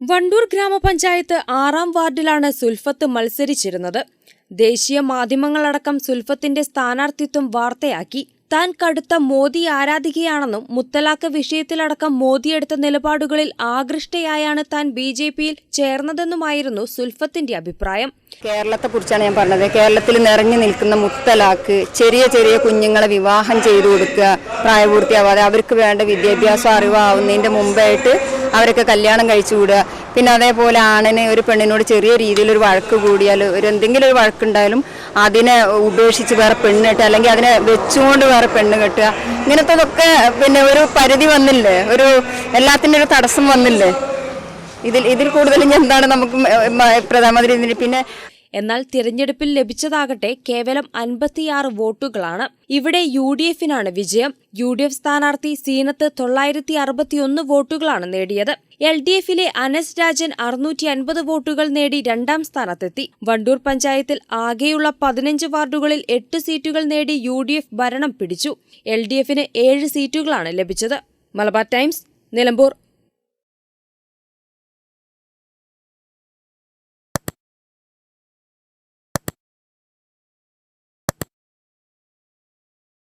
വണ്ടൂർ ഗ്രാമപഞ്ചായത്ത് ആറാം വാർഡിലാണ് സുൽഫത്ത് മത്സരിച്ചിരുന്നത്. ദേശീയ മാധ്യമങ്ങളടക്കം സുൽഫത്തിന്റെ സ്ഥാനാർത്ഥിത്വം വാർത്തയാക്കി. താൻ കടുത്ത മോദി ആരാധികയാണെന്നും മുത്തലാഖ് വിഷയത്തിലടക്കം മോദി എടുത്ത നിലപാടുകളിൽ ആകൃഷ്ടയായാണ് താൻ ബി ജെ പിയിൽ ചേർന്നതെന്നുമായിരുന്നു സുൽഫത്തിന്റെ അഭിപ്രായം. കേരളത്തെ കുറിച്ചാണ് ഞാൻ പറഞ്ഞത്. കേരളത്തിൽ നിറഞ്ഞു നിൽക്കുന്ന മുത്തലാക്ക് ചെറിയ ചെറിയ കുഞ്ഞുങ്ങളെ വിവാഹം ചെയ്തു കൊടുക്കുക പ്രായപൂർത്തിയാവാതെ അവർക്ക് വേണ്ട വിദ്യാഭ്യാസം അറിവാവുന്നതിന്റെ മുമ്പായിട്ട് അവരൊക്കെ കല്യാണം കഴിച്ചു വിടുക. പിന്നെ അതേപോലെ ആണിന് ഒരു പെണ്ണിനോട് ചെറിയ രീതിയിൽ ഒരു വഴക്ക് കൂടിയാൽ ഒരു എന്തെങ്കിലും ഒരു വഴക്കുണ്ടായാലും അതിനെ ഉപേക്ഷിച്ച് വേറെ പെണ്ണ് കെട്ടുക അല്ലെങ്കിൽ അതിനെ വെച്ചുകൊണ്ട് വേറെ പെണ്ണ് കെട്ടുക. ഇങ്ങനത്തതൊക്കെ പിന്നെ ഒരു പരിധി വന്നില്ലേ? ഒരു എല്ലാത്തിന്റെ ഒരു തടസ്സം വന്നില്ലേ? ഇതിൽ ഇതിൽ കൂടുതൽ എന്താണ് നമുക്ക് പ്രധാനമന്ത്രി പിന്നെ എന്നാൽ തിരഞ്ഞെടുപ്പിൽ ലഭിച്ചതാകട്ടെ കേവലം അൻപത്തിയാറ് വോട്ടുകളാണ്. ഇവിടെ യു ഡി എഫിനാണ് വിജയം. യു ഡി എഫ് സ്ഥാനാർത്ഥി സീനത്ത് തൊള്ളായിരത്തി അറുപത്തിയൊന്ന് വോട്ടുകളാണ് നേടിയത്. എൽ ഡി എഫിലെ അനസ് രാജൻ അറുന്നൂറ്റി അൻപത് വോട്ടുകൾ നേടി രണ്ടാം സ്ഥാനത്തെത്തി. വണ്ടൂർ പഞ്ചായത്തിൽ ആകെയുള്ള പതിനഞ്ച് വാർഡുകളിൽ എട്ട് സീറ്റുകൾ നേടി യു ഡി എഫ് ഭരണം പിടിച്ചു. എൽ ഡി എഫിന് ഏഴ് സീറ്റുകളാണ് ലഭിച്ചത്. മലബാർ ടൈംസ് നിലമ്പൂർ.